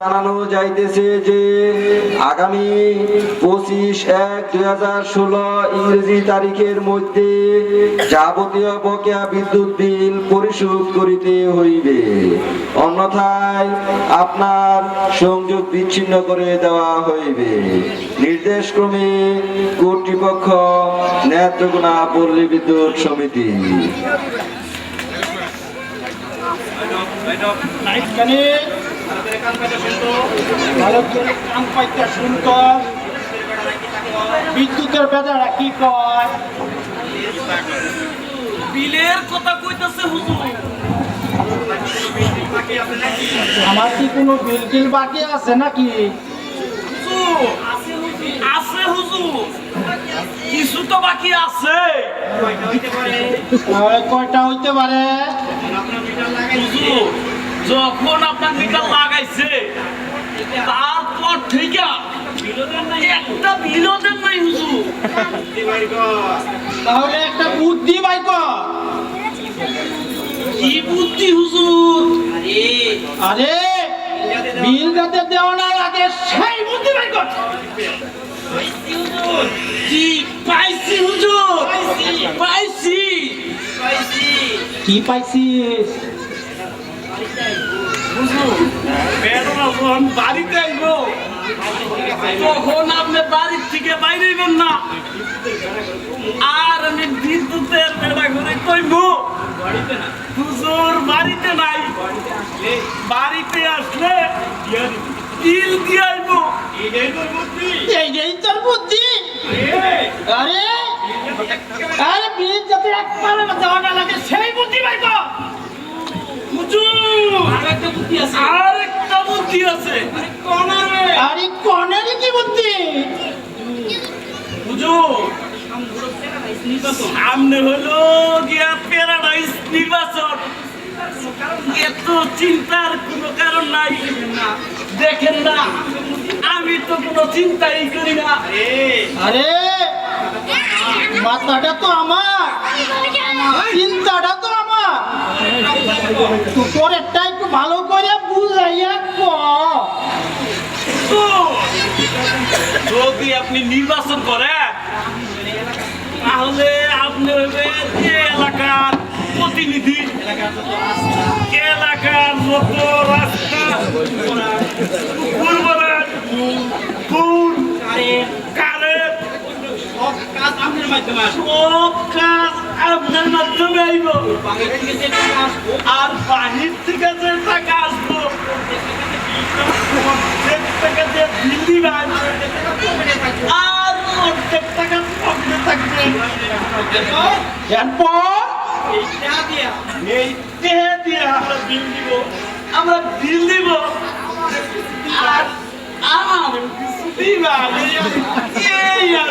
জানানো যাইতেছে যে আগামী পঁচিশ এক দুই হাজার ষোলো ইংরেজি তারিখের মধ্যে যাবতীয় বকেয়া বিদ্যুৎ বিল পরিশোধ করিতে হইবে অন্যথায় আপনার সংযোগ বিচ্ছিন্ন করে দেওয়া হইবে নির্দেশক্রমে কর্তৃপক্ষ নেত্রকোনা পল্লী বিদ্যুৎ সমিতি লাইটখানে ভালো করে কান পাইতে শুনত। বিদ্যুতের বেদারা কি কয়? বিলের কথা কইতাছে হুজুর। আমার কি কোনো বিল টিল বাকি আছে নাকি? আছে হুজুর। কিছু তো বাকি আছে। কয়টা হইতে পারে? হুজুর যখন আপনার মিটার লাগাইছে তারপর থেকে একটা দেন নাই হুজুর। তাহলে একটা বুদ্ধি বাই কি বুদ্ধি হুজুর? আরে বিল দেওয়া না লাগে সেই বুদ্ধি বাই কি পাইছি হুজুর? পাইছি। কি পাইছিস? বাড়িতে আইব তখন আপনি বাড়ির থেকে বাইরেবেন না। আর আমি বিদ্যুতের বেড়া করে কইব বাড়িতে নাই। বাড়িতে আসলে বিল দিয়ে আইব। এইটাই তোর বুদ্ধি? আরে? আরে বিল যাতে সেই বুদ্ধি হুজুর আরেকটা বুদ্ধি আছে। আরেকটা বুদ্ধি আছে। আরে কি বুদ্ধি? হুজুর! সামনে হলো গিয়া প্যারাডাইস নির্বাচন। এত চিন্তার কোনো কারণ নাই। দেখেন না আমি তো কোনো চিন্তাই করি না। আরে মাথাটা তো আমার। চিন্তাটা তো আমার। পরেরটা একটু ভালো করে যদি আপনি নির্বাচন করেন, তাহলে আপনি হইবেন এলাকার প্রতিনিধি। এলাকার যত রাস্তা সব কাজ আপনার মাধ্যমে সব কাজ আপনার মাধ্যমে আইব। আর বাহির থেকে যে টাকা আসব আর অর্ধেক টাকা পকেটে থাকবে। এরপর? এই টেহা দিয়ে। আমরা বিল দিব। আমরা বিল দিব। আর আমার কিছু দিবা এই আর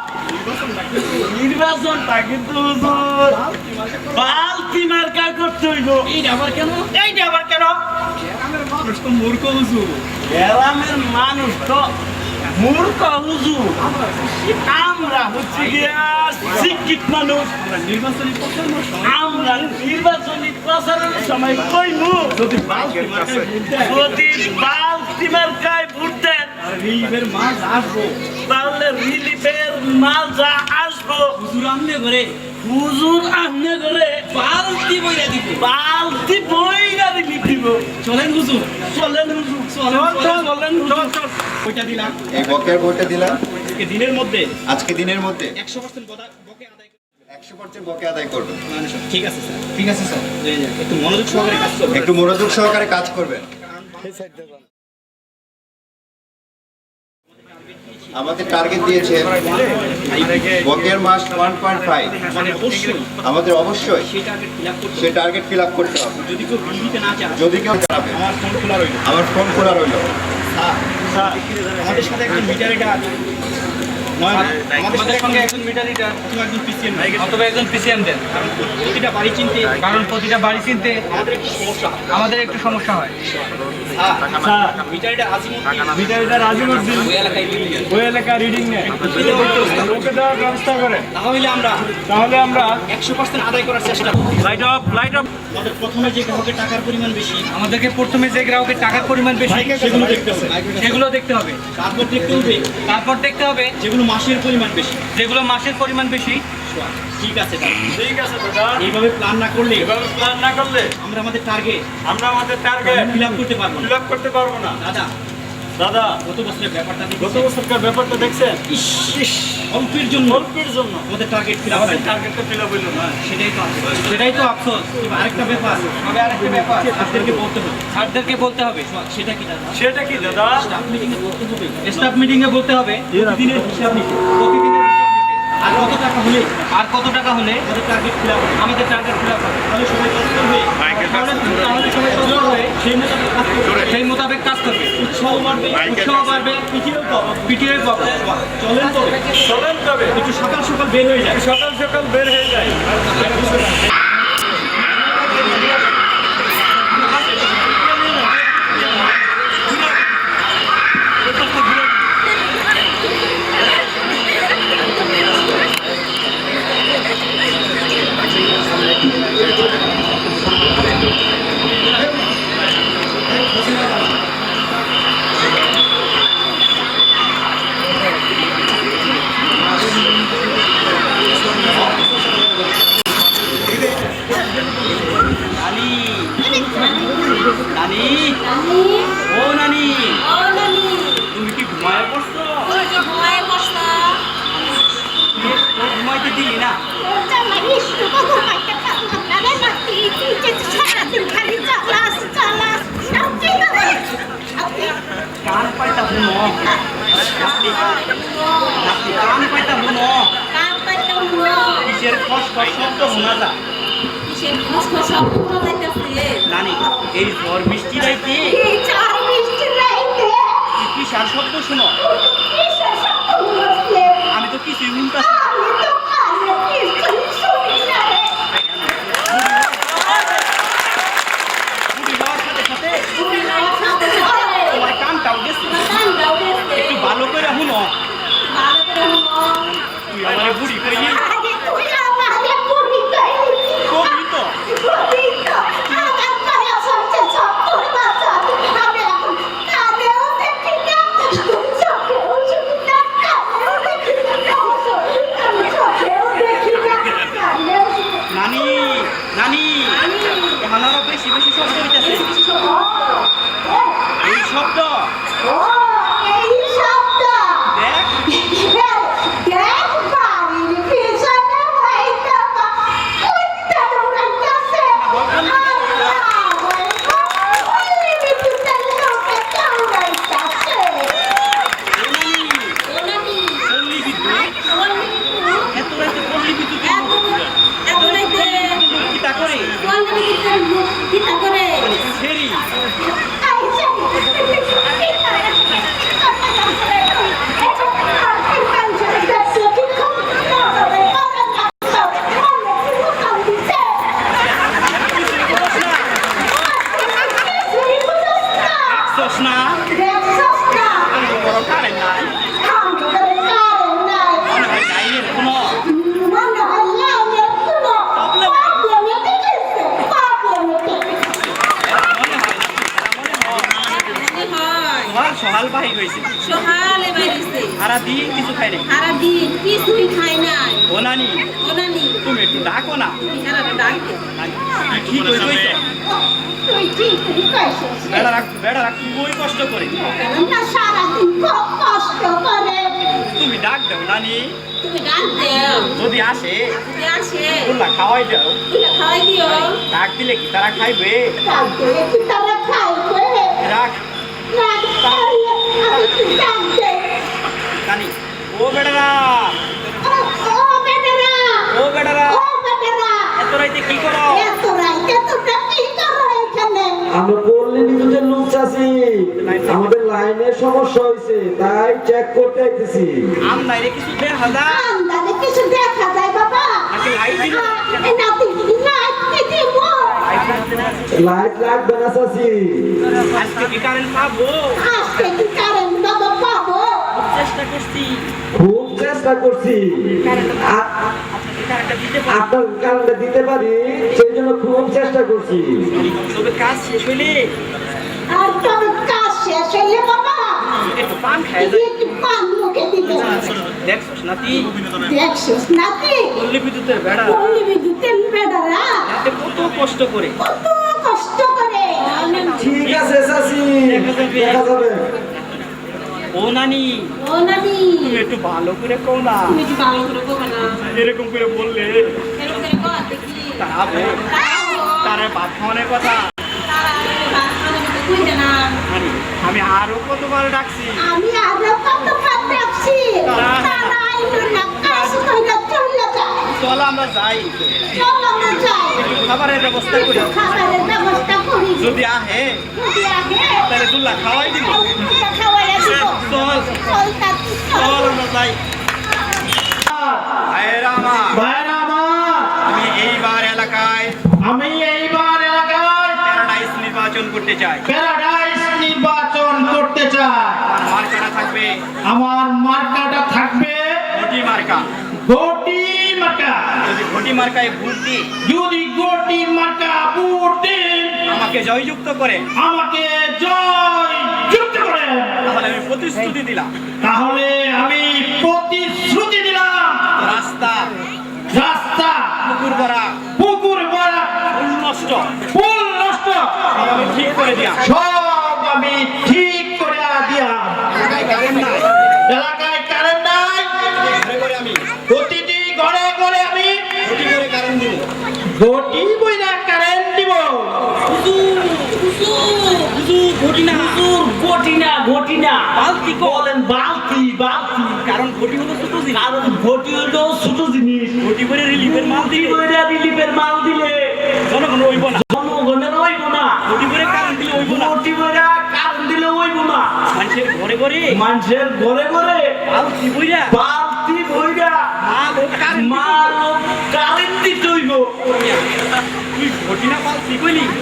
নির্বাচনটা কিন্তু হুজুর। বালতি মার্কা করতে হইব। এইটা আবার কেন? এইটা আবার কেন? মানুষ তো মূর্খ হুজুর। গ্রামের মানুষ তো মূর্খ হুজুর। আমরা হচ্ছে গিয়া শিক্ষিত মানুষ। নির্বাচনী আমরা নির্বাচনী প্রচারের সময় কইমু। যদি যদি বালতি মার্কায় ভোট দেন রিলিফের মাছ আসব। তাহলে রিলিফের যা আসব। হুজুর আমনে করে হুজুর আমনে করে বালতি বইরা দিব। বালতি বইরা দিব চলেন হুজুর। চলেন হুজুর চলেন, চলেন। চল চল দিলাম। এই বকের বইটা দিলাম। আজকে দিনের মধ্যে। আজকে দিনের মধ্যে। একশো পার্সেন্ট বকে আদায় একশো পার্সেন্ট বকে আদায় করবেন ঠিক আছে স্যার। ঠিক আছে স্যার। একটু মনোযোগ সহকারে কাজ করবেন। একটু মনোযোগ সহকারে কাজ করবেন। আমাদের টার্গেট দিয়েছে বকের মাস ওয়ান পয়েন্ট ফাইভ মানে অবশ্যই। আমাদের অবশ্যই সেই টার্গেট ফিল আপ করতে সে টার্গেট ফিল আপ করতে হবে। যদি কেউ বিল দিতে না চায়। যদি কেউ জানাবে আমার ফোন খোলা রইল। আমাদের সাথে একজন মিটার এটা প্রতিটা বাড়ি চিনতে কারণ প্রতিটা বাড়ি চিনতে আমাদের একটু সমস্যা হয়। হয় একশো পার্সেন্ট আদায় করার চেষ্টা অফ লাইট অফ প্রথমে যে টাকার পরিমাণ বেশি আমাদেরকে প্রথমে যে গ্রাহকের টাকার পরিমাণ বেশি সেগুলো দেখতে হবে সেগুলো দেখতে হবে তারপর দেখতে হবে তারপর দেখতে হবে যেগুলো মাসের পরিমাণ বেশি যেগুলো মাসের পরিমাণ বেশি ঠিক আছে ঠিক আছে দাদা। এইভাবে প্ল্যান না করলে এভাবে প্ল্যান না করলে আমরা আমাদের টার্গেট আমরা আমাদের টার্গেট ফিল আপ করতে পারব না। ফিল আপ করতে পারব না। দাদা দাদা গত বছরের ব্যাপারটা গত বছরকার ব্যাপারটা দেখছেন? ইস, ইস, অল্পের জন্য। অল্পের জন্য। আমাদের টার্গেট ফিল আপ আমাদের টার্গেটটা ফিল আপ হইল না। সেটাই তো। সেটাই তো আফসোস। আরেকটা ব্যাপার। তবে আরেকটা ব্যাপার। আপনাদেরকে বলতে হবে। স্যারদেরকে বলতে হবে। সেটা কি দাদা? সেটা কি দাদা? স্টাফ মিটিং এ বলতে হবে। স্টাফ মিটিং এ বলতে হবে। প্রতিদিনের হিসাব নিতে। প্রতিদিনের। আর কত টাকা হলে আর কত টাকা হলে? আমাদের টার্গেট ফিল আপ আমাদের টার্গেট ফিল আপ হবে। তাহলে সবাই তৎপর হয়ে তাহলে তাহলে সবাই তৎপর হয়ে সেই মোতাবেক কাজ করবে। সেই মোতাবেক কাজ করবে। উৎসাহ বাড়বে। উৎসাহ বাড়বে। পিছিয়েও পাবো পিটিএ পাবো চলেন তবে চলেন তবে। একটু সকাল সকাল বের হয়ে যায় সকাল সকাল বের হয়ে যায় নানি নানি ও নানি তুমি কি ঘুমায় পড়ছো ও ঘুমাইতে দিলি না কান পাইতা বুনো কান পাইতা বুনো কিসের খস নানি এই ঝড় বৃষ্টি রাইতে কি সার শব্দ শুনো? আমি তো কিছুই শুনতাছি একটু ভালো করে শুনো তুই আমার বুড়ি কইলি কবি তো নানি নানি এখন আরও বেশি বেশি শব্দ হইতেছে এই শব্দ দেখ পল্লী বিদ্যুৎ এত রাতে পল্লী বিদ্যুৎ কিতা করে মানে ফেরি দেখছস না আমি বড় কারে নাই মনে হয় লাইনের কোনো মনে হয় বাহির হয়েছে সহাল সহাল বাহির হয়েছে সারা দিন কিছু খাই নাই সারাদিন কিছুই খাই নাই। ও নানি তুমি একটু ডাকো না। সারাটা তুই ঠিক হয়ে কইছো? তুই ঠিক কইছিস বেড়া রাখ বেড়া রাখ খুবই কষ্ট করে? না সারাদিন খুব কষ্ট করে। তুমি ডাক দাও নানি তুমি ডাক দেও। যদি আসে যদি আসে। তোলা খাওয়াই দাও। তুই খাওয়াই দিও। ডাক দিলে কি তারা খাইবে? কালকে কি তারা খাইবে? রাখ। না খাইলে আমি কি জানতে কানি ও বেটারা ও বেটারা ও বেটারা ও বেটারা এত রাইতে কি করো এত রাইতে তোমরা কি করো এখানে আমরা নিজেদের লোক আছি আমাদের লাইনের সমস্যা হয়েছে তাই চেক করতে আইতেছি। আম নাইরে কিছু দেখা যায় আন্দাজে কিছু দেখা যায় বাবা নাকি লাইট দিল এই নাতি লাইট মো লাইট লাগবে না আজকে কি কারেন্ট পাবো আজকে কি কারেন্ট বাবা পাবো চেষ্টা করছি। খুব চেষ্টা করছি। আপনার কারণে দিতে পারি। সেই জন্য খুব চেষ্টা করছি। তবে কাজ শেষ হইলে? আর তবে কাজ শেষ হইলে বাবা একটু পান খাই একটু পান মুখে দিবে দেখছস নাতি? দেখছিস নাতি? পল্লী বিদ্যুতের বেড়া। পল্লী বিদ্যুতের বেটারা কত কষ্ট করে। কত কষ্ট করে। ঠিক আছে চাচি। দেখা যাবে। ও নানি ও নানি তুমি একটু ভালো করে কও না। তুমি কি ভালো করে বলবে না। এরকম করে বললে। এরকম করে দেখি। তারা ভাত খাওয়ানোর কথা। আমি আরও কতবার ডাকছি। আমি আরও কইরা চলে আমরা যাই। চল আমরা যাই। খাবারের ব্যবস্থা করি খাবারের ব্যবস্থা করি যদি আহে তাহলে দুল্লা খাওয়াই দিব। চল আমরা যাই। ভাইয়েরা আমার, ভাইরা আমার আমি এইবার এলাকায় আমি এইবার এলাকায় প্যারাডাইস নির্বাচন করতে চাই। প্যারাডাইস নির্বাচন করতে চাই। আমার মার্কাটা থাকবে আমার মার্কাটা থাকবে মার্কা। গোটি মার্কা। যদি ভোটি মার্কায় ভোট দিই যদি গোটি মার্কা ভোট আমাকে জয়যুক্ত করে। আমাকে জয় যুক্ত করেন তাহলে আমি প্রতিশ্রুতি দিলাম। তাহলে আমি প্রতিশ্রুতি দিলাম। রাস্তা। রাস্তা। পুকুর ভরা। পুকুর ভরা। ফুল নষ্ট। ফুল নষ্ট। আমি ঠিক করে দিয়া সব আমি ঠিক করে দিয়া এলাকায় কারেন্ট নাই। প্রতিটি ঘরে ঘরে আমি ভোটি করে কারেন্ট দিব গোটি বইরা কারেন্ট দিব ঘটি না ঘটি না ঘটি না বালতি বলেন বালতি বালতি। কারণ ভোটি হলো ছোট জিনিস কারণ ঘটি হলো ছোট জিনিস ঘটি করে রিলিফের মাল ঘটি দিলে। বইরা রিলিফের মাল দিলে। জনগণ হইব না। জনগণের হইব না। ঘটি করে কারেন্ট দিলে হইব না। ঘটি বইরা কারেন্ট দিলে হইব না। মানুষের ঘরে ঘরে। মানুষের ঘরে ঘরে। বালতি বইরা বালতি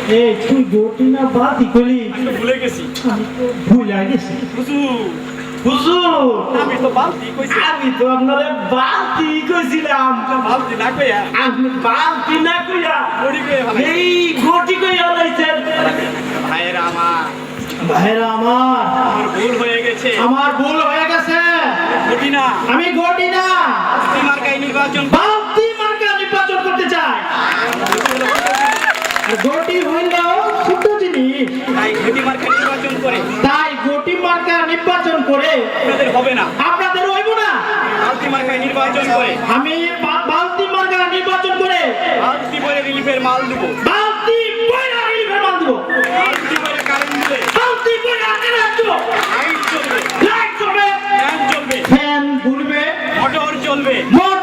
এই তুই ঘটি না কইলি? আমি ভুলে গেছি। ভুলে গেছি। হুজুর। হুজুর! আমি তো বালতি কইছি আমি তো আপনারে বালতি কইছিলাম? বালতি না কইয়া? আপনি বালতি না কইয়া? কইয়া এই কইয়া লাইছেন। ভাইয়েরা আমার। ভাইরা আমার। আমার ভুল হয়ে গেছে। আমার ভুল হয়ে গেছে। না। আমি ঘটি না। নির্বাচন বালতি মার্কা নির্বাচন করতে ছোট জিনিস। তাই নির্বাচন করে। তাই মার্কা নির্বাচন করে। আপনাদের হবে না। আপনাদের হইব না। বালতি নির্বাচন করে। আমি বা- বালতি মার্কা নির্বাচন করে। বালতি বলে রিলিফের মাল দিব। বালতি রিলিফের মাল দিব। বালতি বলে কারেন্ট দিলে বালতি বইরা কারেন্ট দিব। লাইট চলবে লাইট চলবে ফ্যান চলবে ফ্যান ঘুরবে। মোটর চলবে মোটর